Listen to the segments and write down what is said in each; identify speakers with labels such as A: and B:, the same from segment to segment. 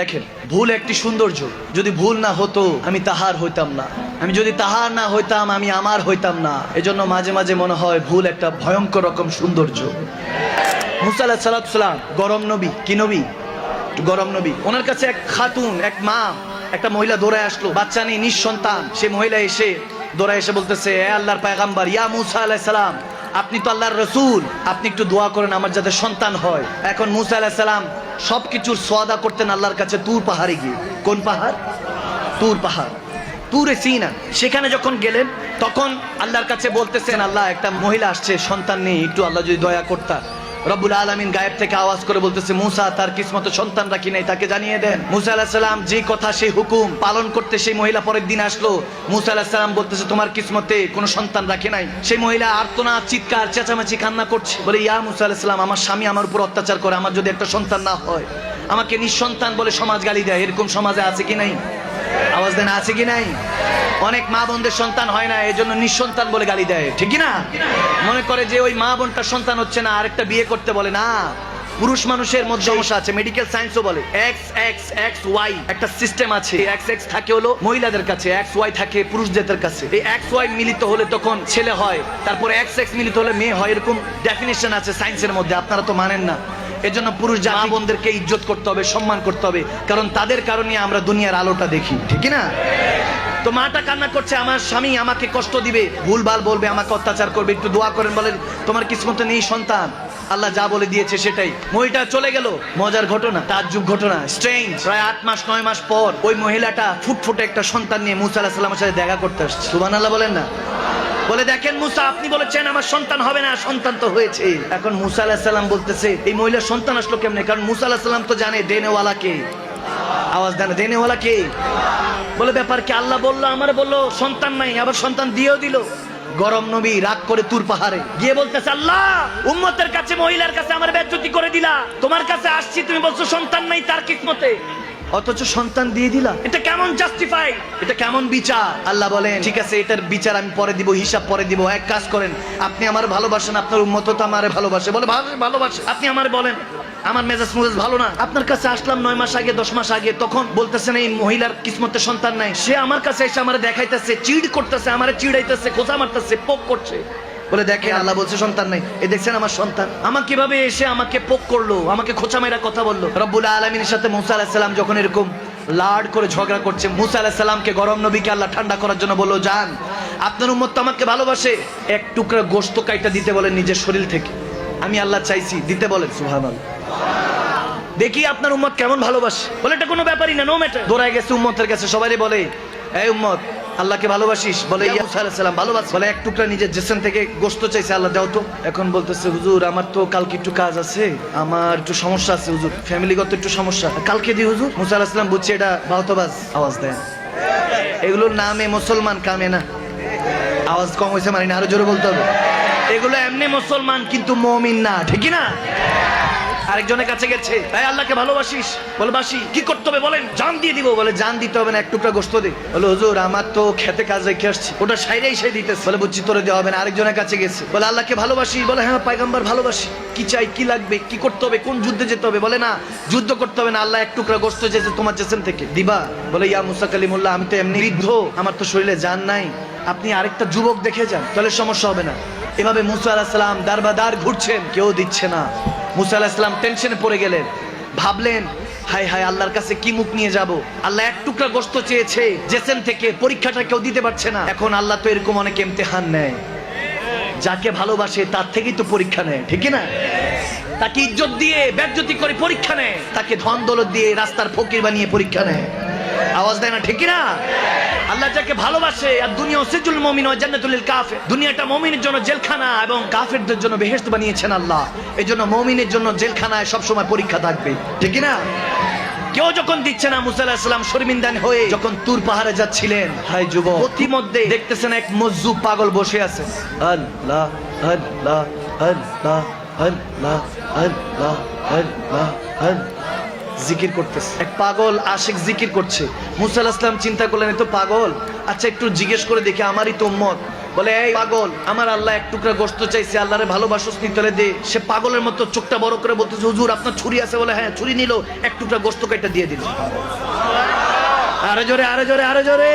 A: দেখেন, ভুল একটি সৌন্দর্য। যদি ভুল না হতো, আমি তাহার হইতাম না। আমি যদি তাহার না হইতাম, আমি আমার হইতাম না। এজন্য মাঝে মাঝে মনে হয় ভুল একটা ভয়ঙ্কর রকম সৌন্দর্য। মুসা আলাহ সালাম, গরম নবী। কি নবী? গরম নবী। ওনার কাছে এক খাতুন, এক মা, একটা মহিলা দৌড়ায় আসলো। বাচ্চা নেই, নিঃসন্তান। সে মহিলা এসে দৌড়ায় এসে বলতেছে, এ আল্লাহর পায়গাম্বার, ইয়া মুসা আলাহ সালাম, আপনি তো আল্লাহর রসুল। আপনি একটু দোয়া করেন, আমার যাতে সন্তান হয়। এখন মুসা আলাহ সালাম সবকিছুর সোয়াদা করতেন আল্লাহর কাছে তুর পাহাড়ে গিয়ে। কোন পাহাড়? তুর পাহাড়। তুরে সিনা। সেখানে যখন গেলেন, তখন আল্লাহর কাছে বলতেছেন, আল্লাহ, একটা মহিলা আসছে, সন্তান নেই, একটু আল্লাহ যদি দয়া করতা। রব্বুল আলমিন গায়েব থেকে আওয়াজ করে বলতেছে, মুসা, তার কিসমত সন্তান রাখি নাই তাকে জানিয়ে দেন? মুসা আলাহ সাল্লাম যে কথা সেই হুকুম পালন করতে সেই মহিলা পরের দিন আসলো। মুসা আলাহ সাল্লাম বলতেছে, তোমার কিসমতে কোনো সন্তান রাখে নাই? সেই মহিলা আর্তনা চিৎকার, চেঁচামেচি, কান্না করছে। বলে, ইয়া মুসা আলাহ সাল্লাম আমার স্বামী আমার উপর অত্যাচার করে, আমার যদি একটা সন্তান না হয়, আমাকে নিঃসন্তান বলে সমাজ গালি দেয়, এরকম সমাজে আছে কি নাই? আওয়াজ দেন, আছে কি নাই? অনেক মা বোনদের সন্তান হয় না, এজন্য নিঃসন্তান বলে গালি দেয়, ঠিক কি না? মনে করে যে ওই মা বোনটার সন্তান হচ্ছে না, আরেকটা বিয়ে করতে বলে, না। পুরুষ মানুষের মধ্যে সমস্যা আছে মেডিকেল সায়েন্সও বলে। এক্স এক্স এক্স ওয়াই একটা সিস্টেম আছে। এক্স এক্স থাকে হলো মহিলাদের কাছে এক্স ওয়াই থাকে পুরুষদের কাছে। এই এক্স ওয়াই মিলিত হলে তখন ছেলে হয়, তারপর এক্স এক্স মিলিত হলে মেয়ে হয়, এরকম ডেফিনেশন আছে সায়েন্সের মধ্যে, আপনারা তো মানেন না। এজন্য পুরুষ জাতি বোনদেরকে ইজ্জত করতে হবে, সম্মান করতে হবে। কারণ তাদের কারণে আমরা দুনিয়ার আলোটা দেখি। ঠিক না তো মাটা কান্না করছে, আমার স্বামী আমাকে কষ্ট দিবে, ভুলভাল বলবে, আমাকে অত্যাচার করবে, একটু দোয়া করেন, বলেন, তোমার কিসমতে নেই সন্তান। আল্লাহ যা বলে দিয়েছে সেটাই। মহিটা চলে গেল, মজার ঘটনা তার যুগ ঘটনা স্ট্রেঞ্জ প্রায় আট মাস, নয় মাস পর ওই মহিলাটা ফুটফুটে একটা সন্তান নিয়ে মুসা আলাহ সাল্লামের সাথে দেখা করতে আসছে। সুবান আল্লাহ বলেন না? বলে দেখেন মুসা, আপনি বলেছেন আমার সন্তান হবে না, সন্তান তো হয়েছে। এখন মুসা আলাহ সাল্লাম বলতেছে, এই মহিলার সন্তান আসলো কেমনে? কারণ মুসা আলাহ সাল্লাম তো জানে, দেনেওয়ালা কে? আওয়াজ দেন, দেনেওয়ালা কে? বলে ব্যাপার কি, আল্লাহ বলল, আমার বলল, সন্তান নাই, আবার সন্তান দিয়েও দিল। গরম নবী রাগ করে তুর পাহাড়ে। গিয়ে বলতেছে, আল্লাহ, উম্মতের কাছে, মহিলার কাছে আমার বেজ্জতি করে দিলা। তোমার কাছে আসছি, তুমি বলছো সন্তান নাই তার কিসমতে। অথচ সন্তান দিয়ে দিলা। এটা কেমন জাস্টিফাই এটা কেমন বিচার? আল্লাহ বলেন ঠিক আছে এটার বিচার আমি পরে দিব হিসাব পরে দিব। এক কাজ করেন আপনি আমার ভালোবাসেন আপনার উম্মত তো আমার ভালোবাসে। বলে ভালোবাসে। আপনি আমার বলেন আমার মেজাজ মেজাজ ভালো না। আপনার কাছে আসলাম নয় মাস আগে দশ মাস আগে তখন বলতেছেন এই মহিলার কিসমতে সন্তান নাই। সে আমার কাছে এসে আমার দেখাইতেছে চিড় করতেছে আমার চিড়াইতেছে খোঁচা মারতেছে পোক করছে। বলে দেখে আল্লাহ বলছে সন্তান নাই। এ দেখছেন আমার সন্তান। আমাকে কীভাবে এসে আমাকে পোক করল, আমাকে খোঁচা মেরা কথা বলল। রব্বুল আলমিনের সাথে মুসা আলাহিসাল্লাম যখন এরকম লাড করে ঝগড়া করছে, মুসা আলাহিসাল্লামকে গরম নবীকে আল্লাহ ঠান্ডা করার জন্য বলল, যান, আপনার উম্মত তো আমাকে ভালোবাসে। এক টুকরা গোস্ত কাইটা দিতে বলেন নিজের শরীর থেকে। আমি আল্লাহ চাইছি, দিতে বলেন সুহান দেখি আপনার উম্মত কেমন ভালোবাসে। বলে, এটা কোনো ব্যাপারই না নো ম্যাটার দৌড়ায় গেছে, উম্মতের কাছে সবাই বলে, এই উম্মত আল্লাহকে ভালোবাসিস? বলে ইয়া মুসা আলাইহিস সালাম ভালোবাস। বলে এক টুকরা নিজের জেসেন থেকে গোস্ত চাইছে আল্লাহ দাও তো। এখন বলতেছে হুজুর আমার তো কালকে একটু কাজ আছে। আমার একটু সমস্যা আছে হুজুর। ফ্যামিলিগত একটু সমস্যা। কালকে দি হুজুর? মুসা বুঝছে এটা বাহতবাজ আওয়াজ দেয় এগুলোর নামে মুসলমান কামে না। আওয়াজ কম হয়েছে মানে না আরও জোরে বলতে হবে। এগুলো এমনি মুসলমান কিন্তু মমিন না ঠিক না? আরেকজনের কাছে গেছে তাই আল্লাহকে ভালোবাসিস? বলে বাসি কি করতে হবে বলেন? জান দিয়ে দিব। বলে, জান দিতে হবে না, এক টুকরা গোস্ত দে। বলে, হুজুর, আমার তো খেতে কাজ রেখে আসছি। ওটা সাইরেই সাই দিতেছে। বলে, বুঝছি তোরে দেওয়া হবে না, আরেকজনের কাছে গেছে। বলে, আল্লাহকে ভালোবাসি? বলে হ্যাঁ পাইগাম্বার ভালোবাসি। কি চাই, কি লাগবে, কি করতে হবে, কোন যুদ্ধে যেতে হবে? বলে, না, যুদ্ধ করতে হবে না, আল্লাহ এক টুকরা গোস্ত যেতে তোমার জেসেন থেকে। দিবা? বলে, ইয়া মুসা কালিমুল্লাহ, আমি তো এমনি বৃদ্ধ, আমার তো শরীরে জান নাই, আপনি আরেকটা যুবক দেখে যান, তাহলে সমস্যা হবে না। এভাবে মুসা আলাহ সালাম দারবাদার ঘুরছেন, কেউ দিচ্ছে না। মুসা আলাহ সালাম টেনশনে পড়ে গেলেন। ভাবলেন হাই হাই আল্লাহর কাছে কি মুখ নিয়ে যাব? আল্লাহ এক টুকরা গোস্ত চেয়েছে, জেসেন থেকে পরীক্ষাটা কেউ দিতে পারছে না। এখন আল্লাহ তো এরকম অনেক ইমতেহান নেয়। যাকে ভালোবাসে, তার থেকেই তো পরীক্ষা নেয়, ঠিক না? তাকে ইজ্জত দিয়ে, বেজ্জতি করে পরীক্ষা নেয়। তাকে ধন দৌলত দিয়ে রাস্তার ফকির বানিয়ে পরীক্ষা নেয়। আওয়াজ দেয় না ঠিক না আল্লাহ যাকে ভালোবাসে আর দুনিয়া সিজুল মুমিন ওয়া জান্নাতুল কাফির। দুনিয়াটা মুমিনের জন্য জেলখানা এবং কাফেরদের জন্য বেহেশত বানিয়েছেন আল্লাহ। এই জন্য মুমিনের জন্য জেলখানায় সব সময় পরীক্ষা থাকবে ঠিক না কেউ যখন দিচ্ছে না মুসা আলাহিস সালাম শর্মিন্দান হয়ে যখন তুর পাহাড়ে যাচ্ছিলেন হাই যুবক। প্রতিমধ্যে দেখতেছেন এক মজ্জু পাগল বসে আছে। আল্লাহ আল্লাহ আল্লাহ আল্লাহ আল্লাহ আল্লাহ আল্লাহ। জিকির করতেছে। এক পাগল আশিক জিকির করছে। মুসা আসলাম চিন্তা করলেন এত পাগল। আচ্ছা একটু জিজ্ঞেস করে দেখি, আমারই তো মত বলে, এই পাগল, আমার আল্লাহ এক টুকরা গোস্ত চাইছে, আল্লাহরে ভালোবাসস নি তোলে দে। সে পাগলের মতো চোখটা বড় করে বলতেছে, হুজুর, আপনার ছুরি আছে? বলে হ্যাঁ ছুরি নিল, এক টুকরা গোস্ত কেটে দিয়ে দিল। আরে জোরে আরে জোরে আরে জোরে!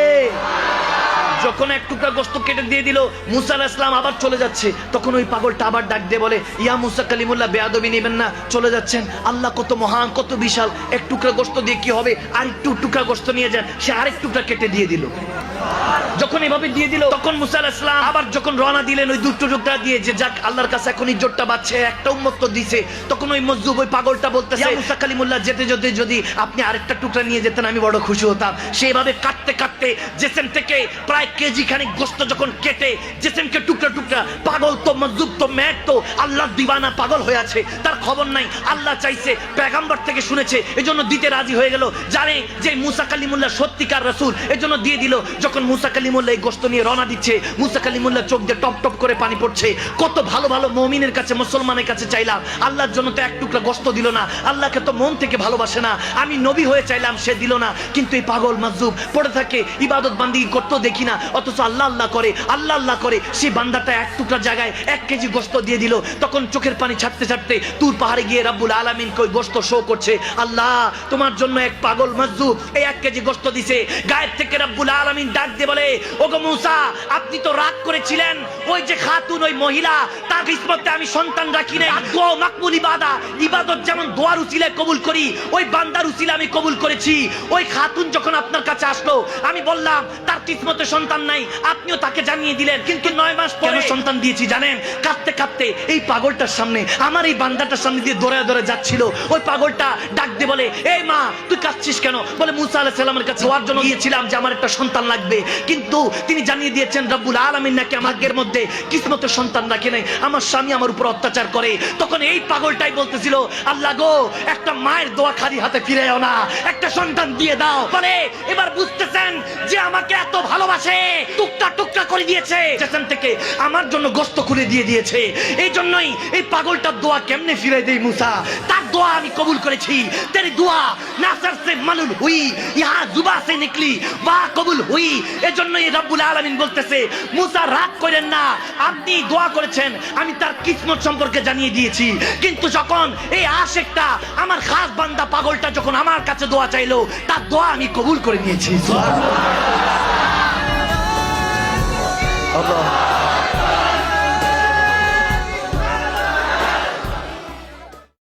A: যখন এক টুকরা গোস্ত কেটে দিয়ে দিল মুসা আলাইহিস সালাম আবার চলে যাচ্ছে। তখন ওই পাগলটা আবার ডাক দিয়ে বলে ইয়া মুসা কালিমুল্লাহ বেয়াদবি নেবেন না চলে যাচ্ছেন। আল্লাহ কত মহান কত বিশাল। এক টুকরা গোস্ত দিয়ে কি হবে? আর একটু টুকরা গোস্ত নিয়ে যান সে আরেক টুকরা কেটে দিয়ে দিল। যখন এভাবে দিয়ে দিল তখন মুসা আলাইহিস সালাম আবার যখন রওনা দিলেন ওই দুটো টুকরা দিয়ে যে যাক আল্লাহর কাছে এখন ইজ্জতটা বাঁচছে একটা উম্মত দিছে। তখন ওই মজদুব ওই পাগলটা বলতেছে ইয়া মুসা কালিমুল্লাহ যেতে যেতে যদি আপনি আরেকটা টুকরা নিয়ে যেতেন আমি বড় খুশি হতাম। সেইভাবে কাটতে কাটতে জেসেম থেকে প্রায় কেজি গোস্ত যখন কেটে জেসেমকে টুকরা টুকরা, পাগল তো মজদুব তো, ম্যাট তো আল্লাহ দিবানা পাগল হয়ে আছে, তার খবর নাই, আল্লাহ চাইছে থেকে শুনেছে, এজন্য দিতে রাজি হয়ে গেল, জানে যে মুসা সত্যিকার রসুল, এজন্য দিয়ে দিল, যখন মুসা এই গোস্ত নিয়ে রওনা দিচ্ছে, মুসা চোখ দিয়ে টপ টপ করে পানি পড়ছে, কত ভালো ভালো মমিনের কাছে, মুসলমানের কাছে চাইলাম, আল্লাহর জন্য তো এক টুকরা গোস্ত দিল না, আল্লাহকে তো মন থেকে ভালোবাসে না, আমি নবী হয়ে চাইলাম সে দিল না, কিন্তু এই পাগল মাজুব পড়ে থাকে ইবাদত বান্দি করতেও দেখি না অথচ আল্লাহ আল্লাহ করে আল্লাহ আল্লাহ করে। সেই বান্দাটা এক টুকরা জায়গায় এক কেজি গোস্ত দিয়ে দিল। তখন চোখের পানি ছাড়তে ছাড়তে তুর পাহাড়ে গিয়ে রাব্বুল আলামিন কই গোস্ত শো করছে। আল্লাহ তোমার জন্য এক পাগল মাজুব এই এক কেজি গোস্ত দিছে। গায়ের থেকে রাব্বুল আলামিন ডাক দিয়ে বলে ওগো মুসা আপনি তো রাগ করেছিলেন। ওই যে খাতুন ওই মহিলা তার কিসমতে আমি সন্তান রাখি নাই। দোয়া মাকবুল ইবাদা ইবাদত যেমন দোয়ার উসিলায় কবুল করি ওই বান্দার উসিলা আমি কবুল করেছি। ওই খাতুন যখন আপনার কাছে আসলো আমি বললাম তার কিসমতে সন্তান নাই, আপনিও তাকে জানিয়ে দিলেন। কিন্তু নয় মাস পরে সন্তান দিয়েছি জানেন? কাঁদতে কাঁদতে এই পাগলটার সামনে, আমার এই বান্দাটার সামনে দিয়ে দৌড়ে দৌড়ে যাচ্ছিল। ওই পাগলটা ডাক দিয়ে বলে এই মা, তুই কাঁদছিস কেন? বলে, মুসা আলাহ সাল্লামের কাছে হওয়ার জন্য গিয়েছিলাম যে আমার একটা সন্তান লাগবে। কিন্তু তিনি জানিয়ে দিয়েছেন, রব্বুল আলমিন নাকি ভাগ্যের মধ্যে কিসমতে সন্তান রাখে নাই। আমার স্বামী আমার উপর অত্যাচার করে। তখন এই পাগলটাই বলতেছিল, আল্লাহ গো, একটা মায়ের দোয়া খালি হাতে ফিরেও না। একটা সন্তান দিয়ে দাও। বলে, এবার বুঝতেছেন যে আমাকে এত ভালোবাসে টুকটা টুকটা করে দিয়েছে। থেকে আমার জন্য খুলে দিয়ে দিয়েছে। এই জন্যই এই পাগলটার দোয়া কেমনে ফিরে দেই মুসা? তার দোয়া আমি কবুল করেছি। দোয়া, নাসার সে হুই, ইহা জুবা সে নিকলি, বা কবুল হুই। রব্বুল বলতেছে, মুসা রাগ করেন না, আপনি দোয়া করেছেন, আমি তার কিসমত সম্পর্কে জানিয়ে দিয়েছি। কিন্তু যখন এই আশেকটা, আমার খাস বান্দা পাগলটা যখন আমার কাছে দোয়া চাইলো, তার দোয়া আমি কবুল করে নিয়েছি। আল্লাহ